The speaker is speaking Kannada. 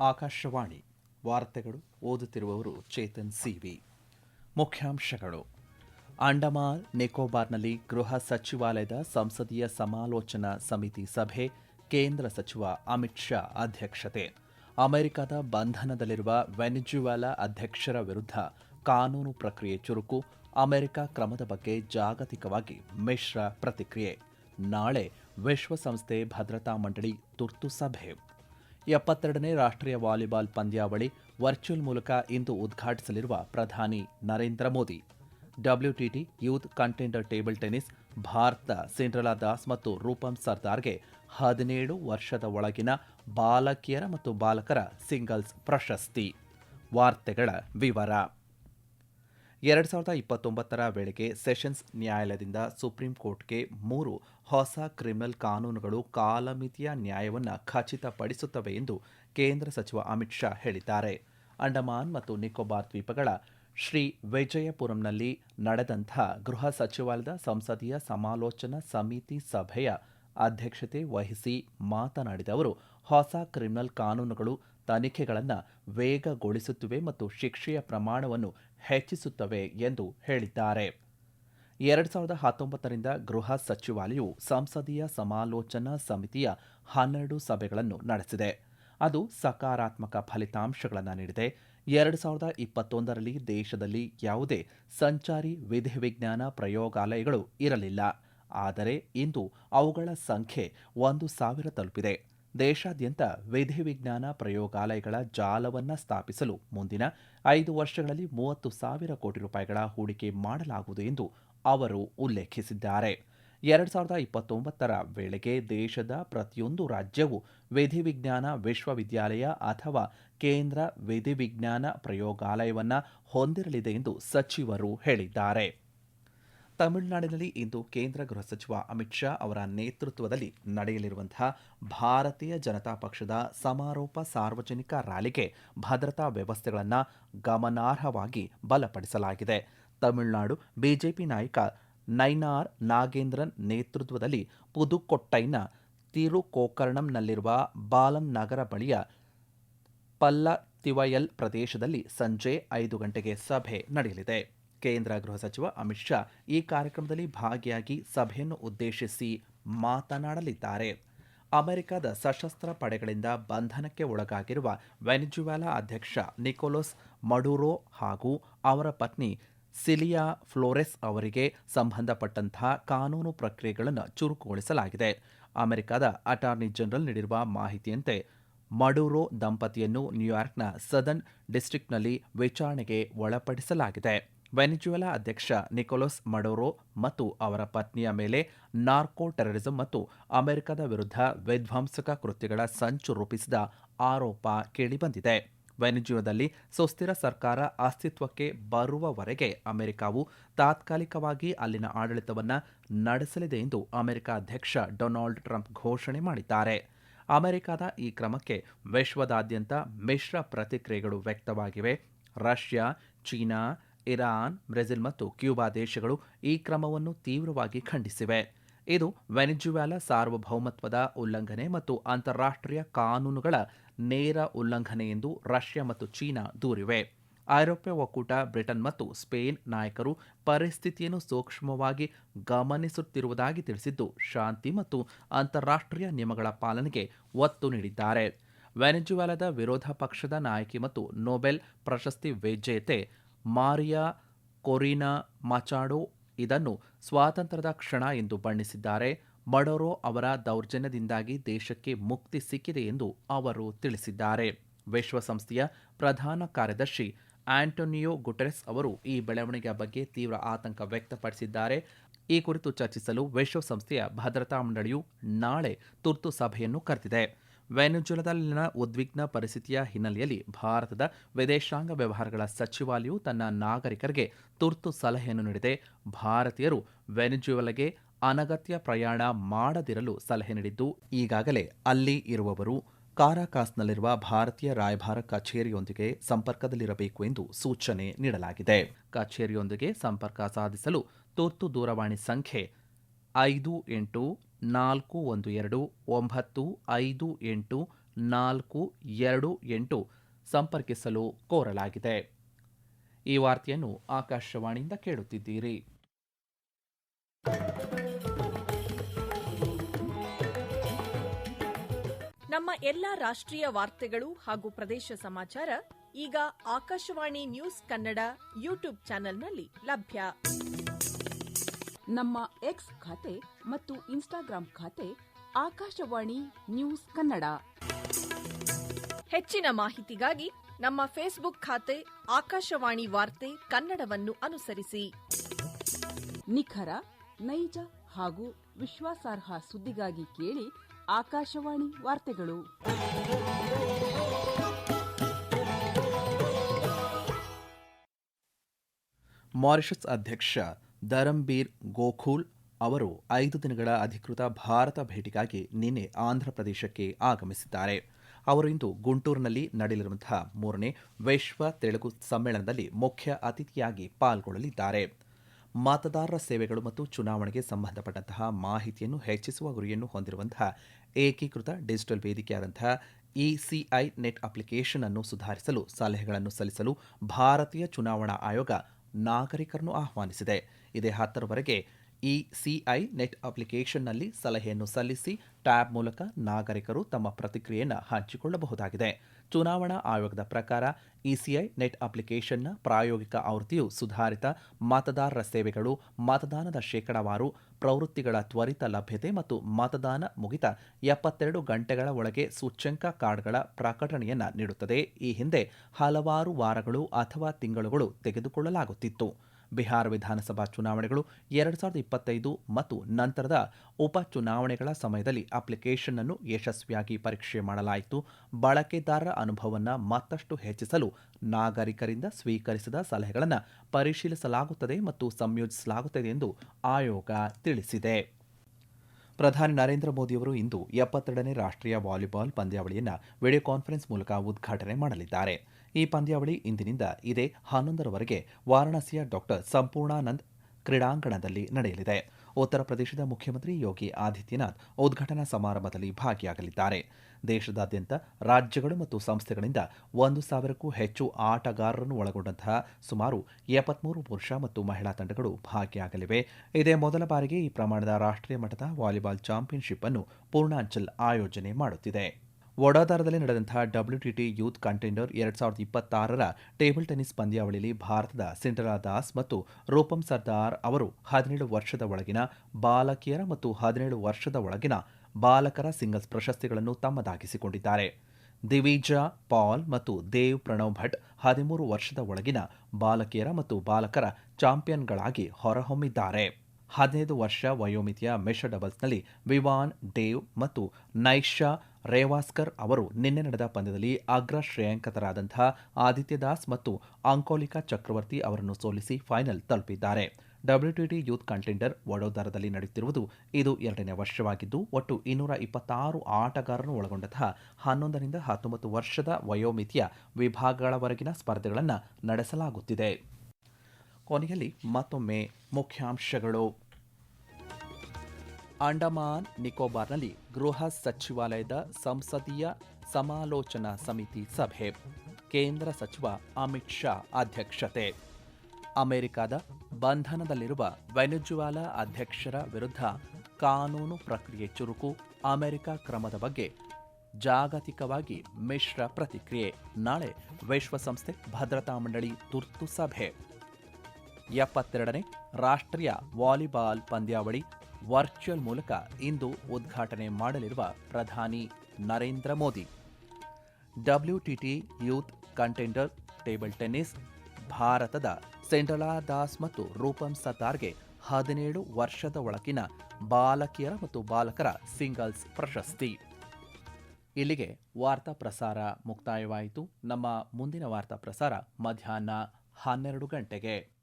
ಆಕಾಶವಾಣಿ ವಾರ್ತೆಗಳು ಓದುತ್ತಿರುವವರು ಚೇತನ್ ಸಿವಿ. ಮುಖ್ಯಾಂಶಗಳು. ಅಂಡಮಾನ್ ನಿಕೋಬಾರ್ನಲ್ಲಿ ಗೃಹ ಸಚಿವಾಲಯದ ಸಂಸದೀಯ ಸಮಾಲೋಚನಾ ಸಮಿತಿ ಸಭೆ, ಕೇಂದ್ರ ಸಚಿವ ಅಮಿತ್ ಶಾ ಅಧ್ಯಕ್ಷತೆ. ಅಮೆರಿಕದ ಬಂಧನದಲ್ಲಿರುವ ವೆನಿಜುವೆಲಾ ಅಧ್ಯಕ್ಷರ ವಿರುದ್ಧ ಕಾನೂನು ಪ್ರಕ್ರಿಯೆ ಚುರುಕು, ಅಮೆರಿಕ ಕ್ರಮದ ಬಗ್ಗೆ ಜಾಗತಿಕವಾಗಿ ಮಿಶ್ರ ಪ್ರತಿಕ್ರಿಯೆ. ನಾಳೆ ವಿಶ್ವಸಂಸ್ಥೆ ಭದ್ರತಾ ಮಂಡಳಿ ತುರ್ತು ಸಭೆ. ಎಪ್ಪತ್ತೆರಡನೇ ರಾಷ್ಟ್ರೀಯ ವಾಲಿಬಾಲ್ ಪಂದ್ಯಾವಳಿ ವರ್ಚುವಲ್ ಮೂಲಕ ಇಂದು ಉದ್ಘಾಟಿಸಲಿರುವ ಪ್ರಧಾನಿ Narendra Modi. WTT youth contender table tennis Bharat Syndrela Das ಮತ್ತು ರೂಪಂ ಸರ್ದಾರ್ಗೆ ಹದಿನೇಳು ವರ್ಷದ ಒಳಗಿನ ಬಾಲಕಿಯರ ಮತ್ತು ಬಾಲಕರ ಸಿಂಗಲ್ಸ್ ಪ್ರಶಸ್ತಿ. ವಾರ್ತೆಗಳ ವಿವರ. ಎರಡು ಸಾವಿರದ ಇಪ್ಪತ್ತೊಂಬತ್ತರ ವೇಳೆಗೆ ಸೆಷನ್ಸ್ ನ್ಯಾಯಾಲಯದಿಂದ ಸುಪ್ರೀಂ ಕೋರ್ಟ್ಗೆ ಮೂರು ಹೊಸ ಕ್ರಿಮಿನಲ್ ಕಾನೂನುಗಳು ಕಾಲಮಿತಿಯ ನ್ಯಾಯವನ್ನು ಖಚಿತಪಡಿಸುತ್ತವೆ ಎಂದು ಕೇಂದ್ರ ಸಚಿವ ಅಮಿತ್ ಶಾ ಹೇಳಿದ್ದಾರೆ. ಅಂಡಮಾನ್ ಮತ್ತು ನಿಕೋಬಾರ್ ದ್ವೀಪಗಳ ಶ್ರೀ ವಿಜಯಪುರಂನಲ್ಲಿ ನಡೆದಂಥ ಗೃಹ ಸಚಿವಾಲಯದ ಸಂಸದೀಯ ಸಮಾಲೋಚನಾ ಸಮಿತಿ ಸಭೆಯ ಅಧ್ಯಕ್ಷತೆ ವಹಿಸಿ ಮಾತನಾಡಿದ ಅವರು, ಹೊಸ ಕ್ರಿಮಿನಲ್ ಕಾನೂನುಗಳು ತನಿಖೆಗಳನ್ನು ವೇಗಗೊಳಿಸುತ್ತಿವೆ ಮತ್ತು ಶಿಕ್ಷೆಯ ಪ್ರಮಾಣವನ್ನು ಹೆಚ್ಚಿಸುತ್ತವೆ ಎಂದು ಹೇಳಿದ್ದಾರೆ. ಎರಡು ಸಾವಿರದ ಹತ್ತೊಂಬತ್ತರಿಂದ ಗೃಹ ಸಚಿವಾಲಯವು ಸಂಸದೀಯ ಸಮಾಲೋಚನಾ ಸಮಿತಿಯ ಹನ್ನೆರಡು ಸಭೆಗಳನ್ನು ನಡೆಸಿದೆ. ಅದು ಸಕಾರಾತ್ಮಕ ಫಲಿತಾಂಶಗಳನ್ನು ನೀಡಿದೆ. ಎರಡು ಸಾವಿರದ ಇಪ್ಪತ್ತೊಂದರಲ್ಲಿ ದೇಶದಲ್ಲಿ ಯಾವುದೇ ಸಂಚಾರಿ ವಿಧಿವಿಜ್ಞಾನ ಪ್ರಯೋಗಾಲಯಗಳು ಇರಲಿಲ್ಲ. ಆದರೆ ಇಂದು ಅವುಗಳ ಸಂಖ್ಯೆ ಒಂದು ಸಾವಿರ ತಲುಪಿದೆ. ದೇಶಾದ್ಯಂತ ವಿಧಿವಿಜ್ಞಾನ ಪ್ರಯೋಗಾಲಯಗಳ ಜಾಲವನ್ನು ಸ್ಥಾಪಿಸಲು ಮುಂದಿನ ಐದು ವರ್ಷಗಳಲ್ಲಿ ಮೂವತ್ತು ಸಾವಿರ ಕೋಟಿ ರೂಪಾಯಿಗಳ ಹೂಡಿಕೆ ಮಾಡಲಾಗುವುದು ಎಂದು ಅವರು ಉಲ್ಲೇಖಿಸಿದ್ದಾರೆ. ಎರಡು ಸಾವಿರದ ಇಪ್ಪತ್ತೊಂಬತ್ತರ ವೇಳೆಗೆ ದೇಶದ ಪ್ರತಿಯೊಂದು ರಾಜ್ಯವು ವಿಧಿವಿಜ್ಞಾನ ವಿಶ್ವವಿದ್ಯಾಲಯ ಅಥವಾ ಕೇಂದ್ರ ವಿಧಿವಿಜ್ಞಾನ ಪ್ರಯೋಗಾಲಯವನ್ನು ಹೊಂದಿರಲಿದೆ ಎಂದು ಸಚಿವರು ಹೇಳಿದ್ದಾರೆ. ತಮಿಳುನಾಡಿನಲ್ಲಿ ಇಂದು ಕೇಂದ್ರ ಗೃಹ ಸಚಿವ ಅಮಿತ್ ಶಾ ಅವರ ನೇತೃತ್ವದಲ್ಲಿ ನಡೆಯಲಿರುವಂತಹ ಭಾರತೀಯ ಜನತಾ ಪಕ್ಷದ ಸಮಾರೋಪ ಸಾರ್ವಜನಿಕ ರ್ಯಾಲಿಗೆ ಭದ್ರತಾ ವ್ಯವಸ್ಥೆಗಳನ್ನು ಗಮನಾರ್ಹವಾಗಿ ಬಲಪಡಿಸಲಾಗಿದೆ. ತಮಿಳುನಾಡು ಬಿಜೆಪಿ ನಾಯಕ ನೈನಾರ್ ನಾಗೇಂದ್ರನ್ ನೇತೃತ್ವದಲ್ಲಿ ಪುದುಕೊಟ್ಟೈನ ತಿರುಕೋಕರ್ಣಂನಲ್ಲಿರುವ ಬಾಲಂ ನಗರ ಬಳಿಯ ಪಲ್ಲತಿವಯಲ್ ಪ್ರದೇಶದಲ್ಲಿ ಸಂಜೆ ಐದು ಗಂಟೆಗೆ ಸಭೆ ನಡೆಯಲಿದೆ. ಕೇಂದ್ರ ಗೃಹ ಸಚಿವ ಅಮಿತ್ ಶಾ ಈ ಕಾರ್ಯಕ್ರಮದಲ್ಲಿ ಭಾಗಿಯಾಗಿ ಸಭೆಯನ್ನು ಉದ್ದೇಶಿಸಿ ಮಾತನಾಡಲಿದ್ದಾರೆ. ಅಮೆರಿಕದ ಸಶಸ್ತ್ರ ಪಡೆಗಳಿಂದ ಬಂಧನಕ್ಕೆ ಒಳಗಾಗಿರುವ ವೆನಿಜುವೆಲಾ ಅಧ್ಯಕ್ಷ ನಿಕೋಲಸ್ ಮಡುರೋ ಹಾಗೂ ಅವರ ಪತ್ನಿ ಸಿಲಿಯಾ ಫ್ಲೋರೆಸ್ ಅವರಿಗೆ ಸಂಬಂಧಪಟ್ಟಂತಹ ಕಾನೂನು ಪ್ರಕ್ರಿಯೆಗಳನ್ನು ಚುರುಕುಗೊಳಿಸಲಾಗಿದೆ. ಅಮೆರಿಕದ ಅಟಾರ್ನಿ ಜನರಲ್ ನೀಡಿರುವ ಮಾಹಿತಿಯಂತೆ, ಮಡುರೋ ದಂಪತಿಯನ್ನು ನ್ಯೂಯಾರ್ಕ್ನ ಸದರ್ನ್ ಡಿಸ್ಟ್ರಿಕ್ಟ್ನಲ್ಲಿ ವಿಚಾರಣೆಗೆ ಒಳಪಡಿಸಲಾಗಿದೆ. ವೆನಿಜುವೆಲಾ ಅಧ್ಯಕ್ಷ ನಿಕೋಲಸ್ ಮಡೋರೋ ಮತ್ತು ಅವರ ಪತ್ನಿಯ ಮೇಲೆ ನಾರ್ಕೋ ಟೆರರಿಸಂ ಮತ್ತು ಅಮೆರಿಕದ ವಿರುದ್ಧ ವಿಧ್ವಂಸಕ ಕೃತ್ಯಗಳ ಸಂಚು ರೂಪಿಸಿದ ಆರೋಪ ಕೇಳಿಬಂದಿದೆ. ವೆನಿಜುವಾದಲ್ಲಿ ಸುಸ್ಥಿರ ಸರ್ಕಾರ ಅಸ್ತಿತ್ವಕ್ಕೆ ಬರುವವರೆಗೆ ಅಮೆರಿಕಾವು ತಾತ್ಕಾಲಿಕವಾಗಿ ಅಲ್ಲಿನ ಆಡಳಿತವನ್ನು ನಡೆಸಲಿದೆ ಎಂದು ಅಮೆರಿಕ ಅಧ್ಯಕ್ಷ ಡೊನಾಲ್ಡ್ ಟ್ರಂಪ್ ಘೋಷಣೆ ಮಾಡಿದ್ದಾರೆ. ಅಮೆರಿಕದ ಈ ಕ್ರಮಕ್ಕೆ ವಿಶ್ವದಾದ್ಯಂತ ಮಿಶ್ರ ಪ್ರತಿಕ್ರಿಯೆಗಳು ವ್ಯಕ್ತವಾಗಿವೆ. ರಷ್ಯಾ, ಚೀನಾ ಇರಾನ್, ಬ್ರೆಜಿಲ್ ಮತ್ತು ಕ್ಯೂಬಾ ದೇಶಗಳು ಈ ಕ್ರಮವನ್ನು ತೀವ್ರವಾಗಿ ಖಂಡಿಸಿವೆ. ಇದು ವೆನಿಜುವೆಲಾ ಸಾರ್ವಭೌಮತ್ವದ ಉಲ್ಲಂಘನೆ ಮತ್ತು ಅಂತಾರಾಷ್ಟ್ರೀಯ ಕಾನೂನುಗಳ ನೇರ ಉಲ್ಲಂಘನೆ ಎಂದು ರಷ್ಯಾ ಮತ್ತು ಚೀನಾ ದೂರಿವೆ. ಐರೋಪ್ಯ ಒಕ್ಕೂಟ, ಬ್ರಿಟನ್ ಮತ್ತು ಸ್ಪೇನ್ ನಾಯಕರು ಪರಿಸ್ಥಿತಿಯನ್ನು ಸೂಕ್ಷ್ಮವಾಗಿ ಗಮನಿಸುತ್ತಿರುವುದಾಗಿ ತಿಳಿಸಿದ್ದು, ಶಾಂತಿ ಮತ್ತು ಅಂತಾರಾಷ್ಟ್ರೀಯ ನಿಯಮಗಳ ಪಾಲನೆಗೆ ಒತ್ತು ನೀಡಿದ್ದಾರೆ. ವೆನೆಜುವೆಲಾದ ವಿರೋಧ ಪಕ್ಷದ ನಾಯಕಿ ಮತ್ತು ನೊಬೆಲ್ ಪ್ರಶಸ್ತಿ ವಿಜೇತೆ ಮಾರಿಯಾ ಕೊರಿನಾ ಮಚಾಡೋ ಇದನ್ನು ಸ್ವಾತಂತ್ರ್ಯದ ಕ್ಷಣ ಎಂದು ಬಣ್ಣಿಸಿದ್ದಾರೆ. ಮಡೋರೋ ಅವರ ದೌರ್ಜನ್ಯದಿಂದಾಗಿ ದೇಶಕ್ಕೆ ಮುಕ್ತಿ ಸಿಕ್ಕಿದೆ ಎಂದು ಅವರು ತಿಳಿಸಿದ್ದಾರೆ. ವಿಶ್ವಸಂಸ್ಥೆಯ ಪ್ರಧಾನ ಕಾರ್ಯದರ್ಶಿ ಆಂಟೋನಿಯೋ ಗುಟೆರೆಸ್ ಅವರು ಈ ಬೆಳವಣಿಗೆಯ ಬಗ್ಗೆ ತೀವ್ರ ಆತಂಕ ವ್ಯಕ್ತಪಡಿಸಿದ್ದಾರೆ. ಈ ಕುರಿತು ಚರ್ಚಿಸಲು ವಿಶ್ವಸಂಸ್ಥೆಯ ಭದ್ರತಾ ಮಂಡಳಿಯು ನಾಳೆ ತುರ್ತು ಸಭೆಯನ್ನು ಕರೆದಿದೆ. ವೆನೆಜುಲಾದಲ್ಲಿನ ಉದ್ವಿಗ್ನ ಪರಿಸ್ಥಿತಿಯ ಹಿನ್ನೆಲೆಯಲ್ಲಿ ಭಾರತದ ವಿದೇಶಾಂಗ ವ್ಯವಹಾರಗಳ ಸಚಿವಾಲಯವು ತನ್ನ ನಾಗರಿಕರಿಗೆ ತುರ್ತು ಸಲಹೆಯನ್ನು ನೀಡಿದೆ. ಭಾರತೀಯರು ವೆನೆಜುವೆಲಾಗೆ ಅನಗತ್ಯ ಪ್ರಯಾಣ ಮಾಡದಿರಲು ಸಲಹೆ ನೀಡಿದ್ದು, ಈಗಾಗಲೇ ಅಲ್ಲಿ ಇರುವವರು ಕಾರಾಕಾಸ್ನಲ್ಲಿರುವ ಭಾರತೀಯ ರಾಯಭಾರ ಕಚೇರಿಯೊಂದಿಗೆ ಸಂಪರ್ಕದಲ್ಲಿರಬೇಕು ಎಂದು ಸೂಚನೆ ನೀಡಲಾಗಿದೆ. ಕಚೇರಿಯೊಂದಿಗೆ ಸಂಪರ್ಕ ಸಾಧಿಸಲು ತುರ್ತು ದೂರವಾಣಿ ಸಂಖ್ಯೆ ಐದು ಎಂಟು ನಾಲ್ಕು ಒಂದು ಎರಡು ಒಂಬತ್ತು ಐದು ಎಂಟು ನಾಲ್ಕು ಎರಡು ಎಂಟು ಸಂಪರ್ಕಿಸಲು ಕೋರಲಾಗಿದೆ. ಈ ವಾರ್ತೆಯನ್ನು ಆಕಾಶವಾಣಿಯಿಂದ ಕೇಳುತ್ತಿದ್ದೀರಿ. ನಮ್ಮ ಎಲ್ಲ ರಾಷ್ಟ್ರೀಯ ವಾರ್ತೆಗಳು ಹಾಗೂ ಪ್ರದೇಶ ಸಮಾಚಾರ ಈಗ ಆಕಾಶವಾಣಿ ನ್ಯೂಸ್ ಕನ್ನಡ ಯೂಟ್ಯೂಬ್ ಚಾನೆಲ್ನಲ್ಲಿ ಲಭ್ಯ. ನಮ್ಮ ಎಕ್ಸ್ ಖಾತೆ ಮತ್ತು ಇನ್ಸ್ಟಾಗ್ರಾಂ ಖಾತೆ ಆಕಾಶವಾಣಿ ನ್ಯೂಸ್ ಕನ್ನಡ. ಹೆಚ್ಚಿನ ಮಾಹಿತಿಗಾಗಿ ನಮ್ಮ ಫೇಸ್ಬುಕ್ ಖಾತೆ ಆಕಾಶವಾಣಿ ವಾರ್ತೆ ಕನ್ನಡವನ್ನು ಅನುಸರಿಸಿ. ನಿಖರ ನೈಜ ಹಾಗೂ ವಿಶ್ವಾಸಾರ್ಹ ಸುದ್ದಿಗಾಗಿ ಕೇಳಿ ಆಕಾಶವಾಣಿ ವಾರ್ತೆಗಳು. ಮಾರಿಷಸ್ ಅಧ್ಯಕ್ಷ ಧರಂಬೀರ್ ಗೋಖೂಲ್ ಅವರು ಐದು ದಿನಗಳ ಅಧಿಕೃತ ಭಾರತ ಭೇಟಿಗಾಗಿ ನಿನ್ನೆ ಆಂಧ್ರಪ್ರದೇಶಕ್ಕೆ ಆಗಮಿಸಿದ್ದಾರೆ. ಅವರು ಇಂದು ಗುಂಟೂರಿನಲ್ಲಿ ನಡೆಯಲಿರುವಂತಹ ಮೂರನೇ ವಿಶ್ವ ತೆಲುಗು ಸಮ್ಮೇಳನದಲ್ಲಿ ಮುಖ್ಯ ಅತಿಥಿಯಾಗಿ ಪಾಲ್ಗೊಳ್ಳಲಿದ್ದಾರೆ. ಮತದಾರರ ಸೇವೆಗಳು ಮತ್ತು ಚುನಾವಣೆಗೆ ಸಂಬಂಧಪಟ್ಟಂತಹ ಮಾಹಿತಿಯನ್ನು ಹೆಚ್ಚಿಸುವ ಗುರಿಯನ್ನು ಹೊಂದಿರುವಂತಹ ಏಕೀಕೃತ ಡಿಜಿಟಲ್ ವೇದಿಕೆಯಾದಂತಹ ಇಸಿಐ ನೆಟ್ ಅಪ್ಲಿಕೇಶನ್ ಅನ್ನು ಸುಧಾರಿಸಲು, ಸಲಹೆಗಳನ್ನು ಸಲ್ಲಿಸಲು ಭಾರತೀಯ ಚುನಾವಣಾ ಆಯೋಗ ನಾಗರಿಕರನ್ನು ಆಹ್ವಾನಿಸಿದೆ. ಇದೇ ಹತ್ತರವರೆಗೆ ಈ ಸಿಐ ನೆಟ್ ಅಪ್ಲಿಕೇಶನ್ನಲ್ಲಿ ಸಲಹೆಯನ್ನು ಸಲ್ಲಿಸಿ ಟ್ಯಾಬ್ ಮೂಲಕ ನಾಗರಿಕರು ತಮ್ಮ ಪ್ರತಿಕ್ರಿಯೆಯನ್ನು ಹಂಚಿಕೊಳ್ಳಬಹುದಾಗಿದೆ. ಚುನಾವಣಾ ಆಯೋಗದ ಪ್ರಕಾರ ಇಸಿಐ ನೆಟ್ ಅಪ್ಲಿಕೇಶನ್ನ ಪ್ರಾಯೋಗಿಕ ಆವೃತ್ತಿಯು ಸುಧಾರಿತ ಮತದಾರರ ಸೇವೆಗಳು, ಮತದಾನದ ಶೇಕಡಾವಾರು, ಪ್ರವೃತ್ತಿಗಳ ತ್ವರಿತ ಲಭ್ಯತೆ ಮತ್ತು ಮತದಾನ ಮುಗಿತ ಎಪ್ಪತ್ತೆರಡು ಗಂಟೆಗಳ ಒಳಗೆ ಸೂಚ್ಯಂಕ ಕಾರ್ಡ್ಗಳ ಪ್ರಕಟಣೆಯನ್ನು ನೀಡುತ್ತದೆ. ಈ ಹಿಂದೆ ಹಲವಾರು ವಾರಗಳು ಅಥವಾ ತಿಂಗಳುಗಳು ತೆಗೆದುಕೊಳ್ಳಲಾಗುತ್ತಿತ್ತು. ಬಿಹಾರ ವಿಧಾನಸಭಾ ಚುನಾವಣೆಗಳು ಎರಡು ಸಾವಿರದ ಇಪ್ಪತ್ತೈದು ಮತ್ತು ನಂತರದ ಉಪ ಚುನಾವಣೆಗಳ ಸಮಯದಲ್ಲಿ ಅಪ್ಲಿಕೇಶನ್ ಅನ್ನು ಯಶಸ್ವಿಯಾಗಿ ಪರೀಕ್ಷೆ ಮಾಡಲಾಯಿತು. ಬಳಕೆದಾರರ ಅನುಭವವನ್ನು ಮತ್ತಷ್ಟು ಹೆಚ್ಚಿಸಲು ನಾಗರಿಕರಿಂದ ಸ್ವೀಕರಿಸಿದ ಸಲಹೆಗಳನ್ನು ಪರಿಶೀಲಿಸಲಾಗುತ್ತದೆ ಮತ್ತು ಸಂಯೋಜಿಸಲಾಗುತ್ತದೆ ಎಂದು ಆಯೋಗ ತಿಳಿಸಿದೆ. ಪ್ರಧಾನಿ ನರೇಂದ್ರ ಮೋದಿಯವರು ಇಂದು ಎಪ್ಪತ್ತೆರಡನೇ ರಾಷ್ಟ್ರೀಯ ವಾಲಿಬಾಲ್ ಪಂದ್ಯಾವಳಿಯನ್ನು ವಿಡಿಯೋ ಕಾನ್ಫರೆನ್ಸ್ ಮೂಲಕ ಉದ್ಘಾಟನೆ ಮಾಡಲಿದ್ದಾರೆ. ಈ ಪಂದ್ಯಾವಳಿ ಇಂದಿನಿಂದ ಇದೇ ಹನ್ನೊಂದರವರೆಗೆ ವಾರಾಣಸಿಯ ಡಾಕ್ಟರ್ ಸಂಪೂರ್ಣಾನಂದ್ ಕ್ರೀಡಾಂಗಣದಲ್ಲಿ ನಡೆಯಲಿದೆ. ಉತ್ತರ ಪ್ರದೇಶದ ಮುಖ್ಯಮಂತ್ರಿ ಯೋಗಿ ಆದಿತ್ಯನಾಥ್ ಉದ್ಘಾಟನಾ ಸಮಾರಂಭದಲ್ಲಿ ಭಾಗಿಯಾಗಲಿದ್ದಾರೆ. ದೇಶದಾದ್ಯಂತ ರಾಜ್ಯಗಳು ಮತ್ತು ಸಂಸ್ಥೆಗಳಿಂದ ಒಂದು ಸಾವಿರಕ್ಕೂ ಹೆಚ್ಚು ಆಟಗಾರರನ್ನು ಒಳಗೊಂಡಂತಹ ಸುಮಾರು ಎಪ್ಪತ್ಮೂರು ಪುರುಷ ಮತ್ತು ಮಹಿಳಾ ತಂಡಗಳು ಭಾಗಿಯಾಗಲಿವೆ. ಇದೇ ಮೊದಲ ಬಾರಿಗೆ ಈ ಪ್ರಮಾಣದ ರಾಷ್ಟ್ರೀಯ ಮಟ್ಟದ ವಾಲಿಬಾಲ್ ಚಾಂಪಿಯನ್ಶಿಪ್ ಅನ್ನು ಪೂರ್ಣಾಂಚಲ್ ಆಯೋಜನೆ ಮಾಡುತ್ತಿದೆ. ವಡೋದರದಲ್ಲಿ ನಡೆದಂತಹ ಡಬ್ಲ್ಯೂಟಿಟಿ ಯೂತ್ ಕಂಟೆಂಡರ್ ಎರಡ್ ಸಾವಿರದ ಇಪ್ಪತ್ತಾರರ ಟೇಬಲ್ ಟೆನಿಸ್ ಪಂದ್ಯಾವಳಿಯಲ್ಲಿ ಭಾರತದ ಸಿಂಡರಾ ದಾಸ್ ಮತ್ತು ರೂಪಂ ಸರ್ದಾರ್ ಅವರು ಹದಿನೇಳು ವರ್ಷದ ಒಳಗಿನ ಬಾಲಕಿಯರ ಮತ್ತು ಹದಿನೇಳು ವರ್ಷದ ಒಳಗಿನ ಬಾಲಕರ ಸಿಂಗಲ್ಸ್ ಪ್ರಶಸ್ತಿಗಳನ್ನು ತಮ್ಮದಾಗಿಸಿಕೊಂಡಿದ್ದಾರೆ. ದಿವಿಜಾ, ಪಾಲ್ ಮತ್ತು ದೇವ್ ಪ್ರಣವ್ ಭಟ್ ಹದಿಮೂರು ವರ್ಷದ ಒಳಗಿನ ಬಾಲಕಿಯರ ಮತ್ತು ಬಾಲಕರ ಚಾಂಪಿಯನ್ಗಳಾಗಿ ಹೊರಹೊಮ್ಮಿದ್ದಾರೆ. ಹದಿನೈದು ವರ್ಷ ವಯೋಮಿತಿಯ ಮಿಶ್ರ ಡಬಲ್ಸ್ನಲ್ಲಿ ವಿವಾನ್ ಡೇವ್ ಮತ್ತು ನೈಶಾ ರೇವಾಸ್ಕರ್ ಅವರು ನಿನ್ನೆ ನಡೆದ ಪಂದ್ಯದಲ್ಲಿ ಅಗ್ರ ಶ್ರೇಯಾಂಕತರಾದಂಥ ಆದಿತ್ಯ ದಾಸ್ ಮತ್ತು ಅಂಕೋಲಿಕಾ ಚಕ್ರವರ್ತಿ ಅವರನ್ನು ಸೋಲಿಸಿ ಫೈನಲ್ ತಲುಪಿದ್ದಾರೆ. ಡಬ್ಲ್ಯೂಟಿಟಿ ಯೂತ್ ಕಂಟೆಂಡರ್ ವಡೋದರದಲ್ಲಿ ನಡೆಯುತ್ತಿರುವುದು ಇದು ಎರಡನೇ ವರ್ಷವಾಗಿದ್ದು, ಒಟ್ಟು ಇನ್ನೂರ ಇಪ್ಪತ್ತಾರು ಆಟಗಾರರನ್ನು ಒಳಗೊಂಡಂತಹ ಹನ್ನೊಂದರಿಂದ ಹತ್ತೊಂಬತ್ತು ವರ್ಷದ ವಯೋಮಿತಿಯ ವಿಭಾಗಗಳವರೆಗಿನ ಸ್ಪರ್ಧೆಗಳನ್ನು ನಡೆಸಲಾಗುತ್ತಿದೆ. ಕೊನೆಯಲ್ಲಿ ಮತ್ತೊಮ್ಮೆ ಮುಖ್ಯಾಂಶಗಳು. ಅಂಡಮಾನ್ ನಿಕೋಬಾರ್ನಲ್ಲಿ ಗೃಹ ಸಚಿವಾಲಯದ ಸಂಸದೀಯ ಸಮಾಲೋಚನಾ ಸಮಿತಿ ಸಭೆ. ಕೇಂದ್ರ ಸಚಿವ ಅಮಿತ್ ಶಾ ಅಧ್ಯಕ್ಷತೆ. ಅಮೆರಿಕದ ಬಂಧನದಲ್ಲಿರುವ ವೆನೆಜುವಾಲಾ ಅಧ್ಯಕ್ಷರ ವಿರುದ್ಧ ಕಾನೂನು ಪ್ರಕ್ರಿಯೆ ಚುರುಕು, ಅಮೆರಿಕ ಕ್ರಮದ ಬಗ್ಗೆ ಜಾಗತಿಕವಾಗಿ ಮಿಶ್ರ ಪ್ರತಿಕ್ರಿಯೆ. ನಾಳೆ ವಿಶ್ವಸಂಸ್ಥೆ ಭದ್ರತಾ ಮಂಡಳಿ ತುರ್ತು ಸಭೆ. ಎಪ್ಪತ್ತೆರಡನೇ ರಾಷ್ಟ್ರೀಯ ವಾಲಿಬಾಲ್ ಪಂದ್ಯಾವಳಿ ವರ್ಚುವಲ್ ಮೂಲಕ ಇಂದು ಉದ್ಘಾಟನೆ ಮಾಡಲಿರುವ ಪ್ರಧಾನಿ Narendra Modi. WTT youth contender table tennis ಭಾರತದ ಸೆಂಡಲಾ ದಾಸ್ ಮತ್ತು ರೂಪಂ ಸತಾರ್ಗೆ ಹದಿನೇಳು ವರ್ಷದ ಒಳಗಿನ ಬಾಲಕಿಯರ ಮತ್ತು ಬಾಲಕರ ಸಿಂಗಲ್ಸ್ ಪ್ರಶಸ್ತಿ. ಇಲ್ಲಿಗೆ ವಾರ್ತಾ ಪ್ರಸಾರ ಮುಕ್ತಾಯವಾಯಿತು. ನಮ್ಮ ಮುಂದಿನ ವಾರ್ತಾ ಪ್ರಸಾರ ಮಧ್ಯಾಹ್ನ ಹನ್ನೆರಡು ಗಂಟೆಗೆ.